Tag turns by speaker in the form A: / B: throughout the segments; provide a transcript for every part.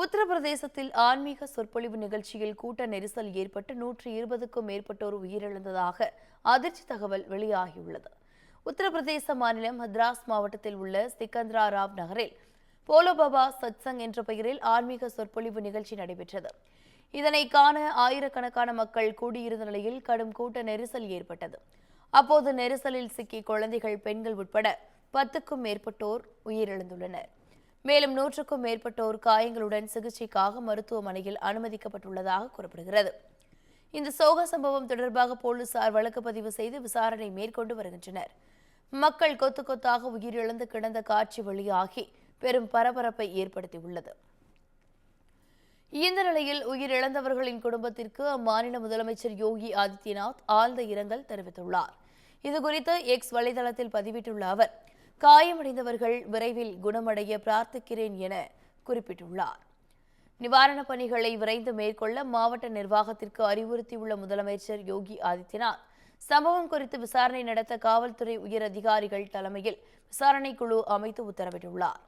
A: உத்தரப்பிரதேசத்தில் ஆன்மீக சொற்பொழிவு நிகழ்ச்சியில் கூட்ட நெரிசல் ஏற்பட்டு நூற்றி இருபதுக்கும் மேற்பட்டோர் உயிரிழந்ததாக அதிர்ச்சி தகவல் வெளியாகியுள்ளது. உத்தரப்பிரதேச மாநிலம் மத்ராஸ் மாவட்டத்தில் உள்ள சிக்கந்திரா ராவ் நகரில் போலோ பாபா சத்சங் என்ற பெயரில் ஆன்மீக சொற்பொழிவு நிகழ்ச்சி நடைபெற்றது. இதனை காண ஆயிரக்கணக்கான மக்கள் கூடியிருந்த நிலையில் கடும் கூட்ட நெரிசல் ஏற்பட்டது. அப்போது நெரிசலில் சிக்கி குழந்தைகள் பெண்கள் உட்பட பத்துக்கும் மேற்பட்டோர் உயிரிழந்துள்ளனர். மேலும் நூற்றுக்கும் மேற்பட்டோர் காயங்களுடன் சிகிச்சைக்காக மருத்துவமனையில் அனுமதிக்கப்பட்டுள்ளதாக கூறப்படுகிறது. இந்த சோக சம்பவம் தொடர்பாக போலீசார் வழக்கு பதிவு செய்து விசாரணை மேற்கொண்டு வருகின்றனர். மக்கள் கொத்து கொத்தாக உயிரிழந்து கிடந்த காட்சி வெளியாகி பெரும் பரபரப்பை ஏற்படுத்தியுள்ளது. இந்த நிலையில் உயிரிழந்தவர்களின் குடும்பத்திற்கு அம்மாநில முதலமைச்சர் யோகி ஆதித்யநாத் ஆழ்ந்த இரங்கல் தெரிவித்துள்ளார். இதுகுறித்து எக்ஸ் வலைதளத்தில் பதிவிட்டுள்ள அவர் காயமடைந்தவர்கள் விரைவில் குணமடைய பிரார்த்திக்கிறேன் என குறிப்பிட்டுள்ளார். நிவாரணப் பணிகளை விரைந்து மேற்கொள்ள மாவட்ட நிர்வாகத்திற்கு அறிவுறுத்தியுள்ள முதலமைச்சர் யோகி ஆதித்யநாத் சம்பவம் குறித்து விசாரணை நடத்த காவல்துறை உயர் அதிகாரிகள் தலைமையில் விசாரணை குழு அமைத்து உத்தரவிட்டுள்ளார்.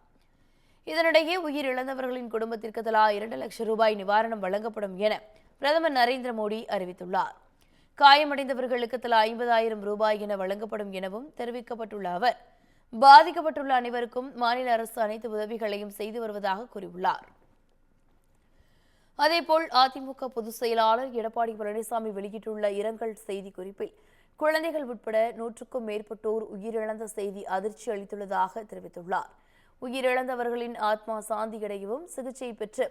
A: இதனிடையே உயிரிழந்தவர்களின் குடும்பத்திற்கு தலா இரண்டு லட்சம் ரூபாய் நிவாரணம் வழங்கப்படும் என பிரதமர் நரேந்திர மோடி அறிவித்துள்ளார். காயமடைந்தவர்களுக்கு தலா ஐம்பதாயிரம் ரூபாய் என வழங்கப்படும் எனவும் தெரிவிக்கப்பட்டுள்ள அவர் பாதிக்கப்பட்டுள்ள அனைவருக்கும் மாநில அரசு அனைத்து உதவிகளையும் செய்து வருவதாக கூறியுள்ளார். அதேபோல் அதிமுக பொதுச் செயலாளர் எடப்பாடி பழனிசாமி வெளியிட்டுள்ள இரங்கல் செய்தி குறிப்பில் குழந்தைகள் உட்பட நூற்றுக்கும் மேற்பட்டோர் உயிரிழந்த செய்தி அதிர்ச்சி அளித்துள்ளதாக தெரிவித்துள்ளார். உயிரிழந்தவர்களின் ஆத்மா சாந்தியடையவும் சிகிச்சை பெற்று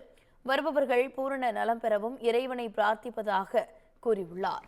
A: வருபவர்கள் பூரண நலம் பெறவும் இறைவனை பிரார்த்திப்பதாக கூறியுள்ளார்.